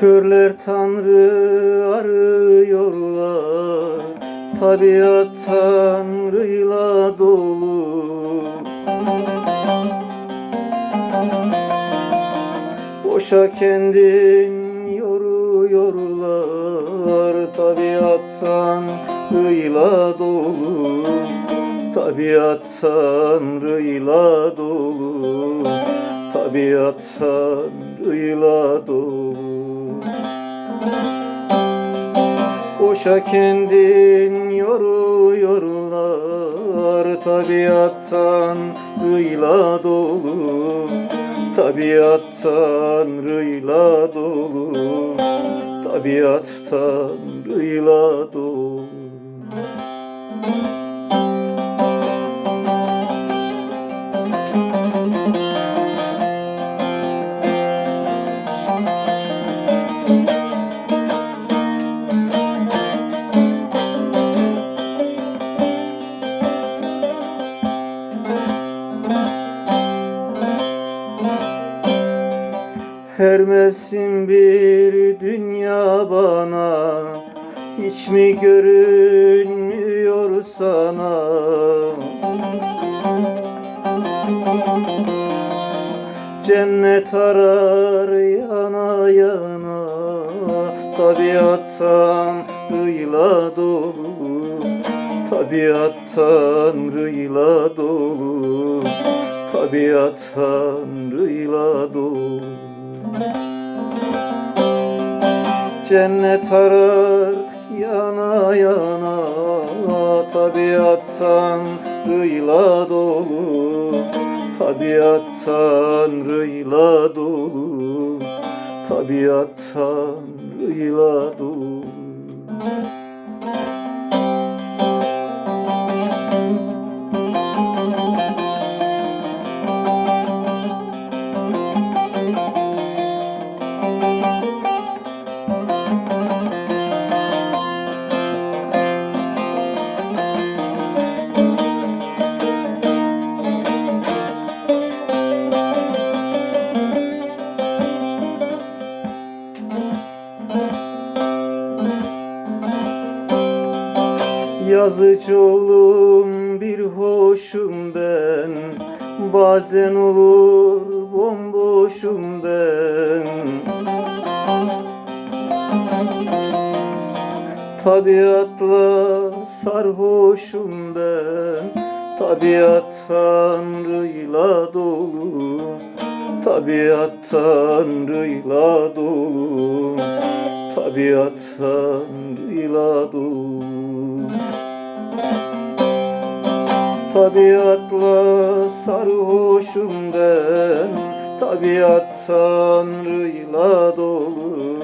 Körler Tanrı arıyorlar Tabiat Tanrı'yla dolu. Boşa kendin yoruyorlar Tabiat Tanrı'yla dolu. Tabiat Tanrı'yla dolu Tabiat Tanrı'yla dolu Boşa kendin yoruyorlar Tabiat Tanrı'yla dolu. Tabiat Tanrı'yla dolu. Tabiat Tanrı'yla dolu Her mevsim bir dünya bana. Hiç mi görünmüyor sana? Cennet arar yana yana. Tabiat Tanrı'yla dolu. Tabiat Tanrı'yla dolu. Tabiat Tanrı'yla dolu Cennet arar yana yana Tabiat Tanrı'yla dolu Tabiat Tanrı'yla dolu Tabiat Tanrı'yla dolu Yazıcı oğlum bir hoşum ben. Bazen olur bomboşum ben. Tabiatla sarhoşum ben. Tabiat Tanrı'yla dolu. Tabiat Tanrı'yla dolu. Tabiat Tanrı'yla dolu Tabiatla sarhoşum ben. Tabiat Tanrı'yla dolu.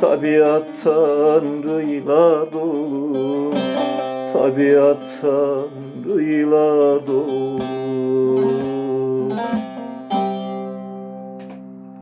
Tabiat Tanrı'yla dolu. Tabiat Tanrı'yla dolu